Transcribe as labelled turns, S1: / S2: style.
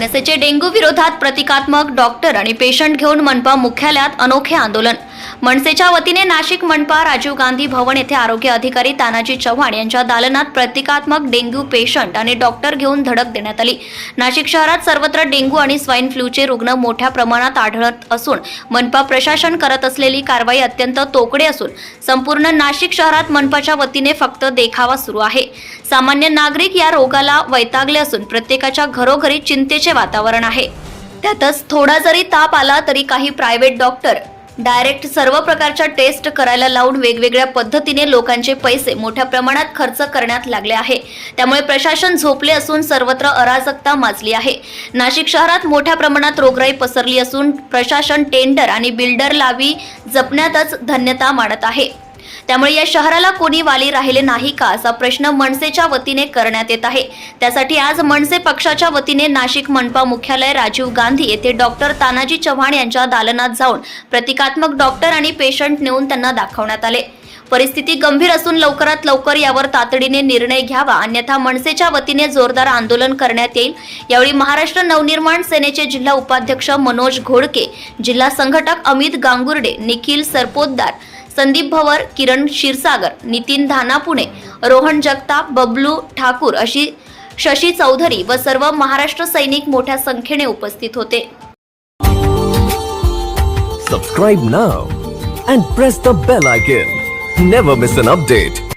S1: मनसेचे डेंग्यू विरोधात प्रतिकात्मक डॉक्टर आणि पेशंट घेऊन मनपा मुख्यालयात अनोखे आंदोलन. मनसेच्या वतीने नाशिक मनपा राजीव गांधी भवन येथे आरोग्य अधिकारी तानाजी चव्हाण यांच्या दालनात प्रतिकात्मक डेंग्यू पेशंट आणि डॉक्टर घेऊन धडक देण्यात आली. नाशिक शहरात सर्वत्र डेंग्यू आणि स्वाईन फ्लूचे रुग्ण मोठ्या प्रमाणात आढळत असून मनपा प्रशासन करत असलेली कारवाई अत्यंत तोकडे असून संपूर्ण नाशिक शहरात मनपाच्या वतीने फक्त देखावा सुरू आहे. सामान्य नागरिक या रोगाला वैतागले असून प्रत्येकाच्या घरोघरी चिंतेचे वातावरण आहे. त्यातच थोडा जरी ताप आला तरी काही प्रायव्हेट डॉक्टर डायरेक्ट सर्व प्रकारच्या टेस्ट करायला लावून वेगवेगळ्या पद्धतीने लोकांचे पैसे मोठ्या प्रमाणात खर्च करण्यात लागले आहे. त्यामुळे प्रशासन झोपले असून सर्वत्र अराजकता माजली आहे. नाशिक शहरात मोठ्या प्रमाणात रोगराई पसरली असून प्रशासन टेंडर आणि बिल्डर लावी जपण्यातच धन्यता मानत आहे. त्यामुळे या शहराला कोणी वाली राहिले नाही का असा प्रश्न मनसेच्या वतीने करण्यात येत आहे. त्यासाठी आज मनसे पक्षाच्या वतीने नाशिक मनपा मुख्यालय राजीव गांधी येथे डॉक्टर तानाजी चव्हाण यांच्या दालनात जाऊन प्रतिकात्मक डॉक्टर आणि पेशंट नेऊन त्यांना दाखवण्यात आले. परिस्थिती गंभीर असून लवकरात लवकर यावर तातडीने निर्णय घ्यावा अन्यथा मनसेच्या वतीने जोरदार आंदोलन करण्यात येईल. यावेळी महाराष्ट्र नवनिर्माण सेनेचे जिल्हा उपाध्यक्ष मनोज घोडके जिल्हा संघटक अमित गांगुर्डे निखिल सरपोतदार संदीप भवर किरण क्षीरसागर नितीन धाना पुणे रोहन जगताप बबलू ठाकूर अशी शशी चौधरी व सर्व महाराष्ट्र सैनिक मोठ्या संख्येने उपस्थित होते.
S2: Subscribe now and press the bell icon never miss an update